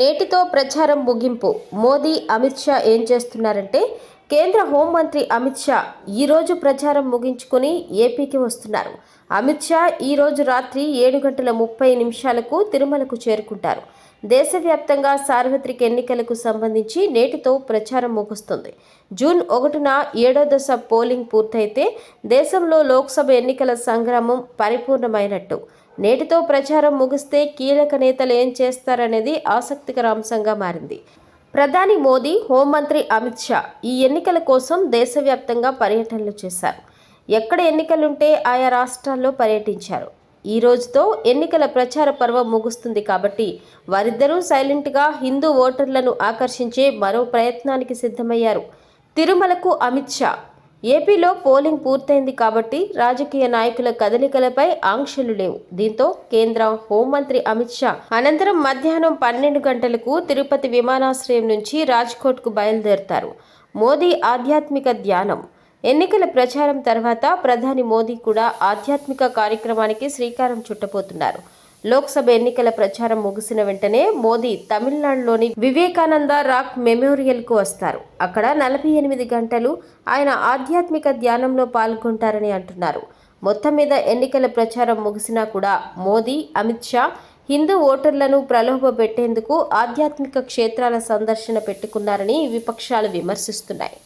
నేటితో ప్రచారం ముగింపు. మోదీ అమిత్ షా ఏం చేస్తున్నారంటే కేంద్ర హోంమంత్రి అమిత్ షా ఈరోజు ప్రచారం ముగించుకొని ఏపీకి వస్తున్నారు. అమిత్ షా ఈరోజు రాత్రి ఏడు గంటల ముప్పై నిమిషాలకు తిరుమలకు చేరుకుంటారు. దేశవ్యాప్తంగా సార్వత్రిక ఎన్నికలకు సంబంధించి నేటితో ప్రచారం ముగుస్తుంది. జూన్ ఒకటిన ఏడో దశ పోలింగ్ పూర్తయితే దేశంలో లోక్సభ ఎన్నికల సంగ్రామం పరిపూర్ణమైనట్టు. నేటితో ప్రచారం ముగిస్తే కీలక నేతలు ఏం చేస్తారనేది ఆసక్తికర అంశంగా మారింది. ప్రధాని మోదీ హోంమంత్రి అమిత్ షా ఈ ఎన్నికల కోసం దేశవ్యాప్తంగా పర్యటనలు చేశారు. ఎక్కడ ఎన్నికలుంటే ఆయా రాష్ట్రాల్లో పర్యటించారు. ఈ రోజుతో ఎన్నికల ప్రచార పర్వం ముగుస్తుంది కాబట్టి వారిద్దరూ సైలెంట్గా హిందూ ఓటర్లను ఆకర్షించే మరో ప్రయత్నానికి సిద్ధమయ్యారు. తిరుమలకు అమిత్ షా. ఏపీలో పోలింగ్ పూర్తయింది కాబట్టి రాజకీయ నాయకుల కదలికలపై ఆంక్షలు లేవు. దీంతో కేంద్ర హోంమంత్రి అమిత్ షా అనంతరం మధ్యాహ్నం పన్నెండు గంటలకు తిరుపతి విమానాశ్రయం నుంచి రాజ్కోట్కు బయలుదేరుతారు. మోదీ ఆధ్యాత్మిక ధ్యానం. ఎన్నికల ప్రచారం తర్వాత ప్రధాని మోదీ కూడా ఆధ్యాత్మిక కార్యక్రమానికి శ్రీకారం చుట్టబోతున్నారు. లోక్సభ ఎన్నికల ప్రచారం ముగిసిన వెంటనే మోదీ తమిళనాడులోని వివేకానంద రాక్ మెమోరియల్కు వస్తారు. అక్కడ నలభై ఎనిమిది గంటలు ఆయన ఆధ్యాత్మిక ధ్యానంలో పాల్గొంటారని అంటున్నారు. మొత్తం మీద ఎన్నికల ప్రచారం ముగిసినా కూడా మోదీ అమిత్ షా హిందూ ఓటర్లను ప్రలోభపెట్టేందుకు ఆధ్యాత్మిక క్షేత్రాల సందర్శన పెట్టుకున్నారని విపక్షాలు విమర్శిస్తున్నాయి.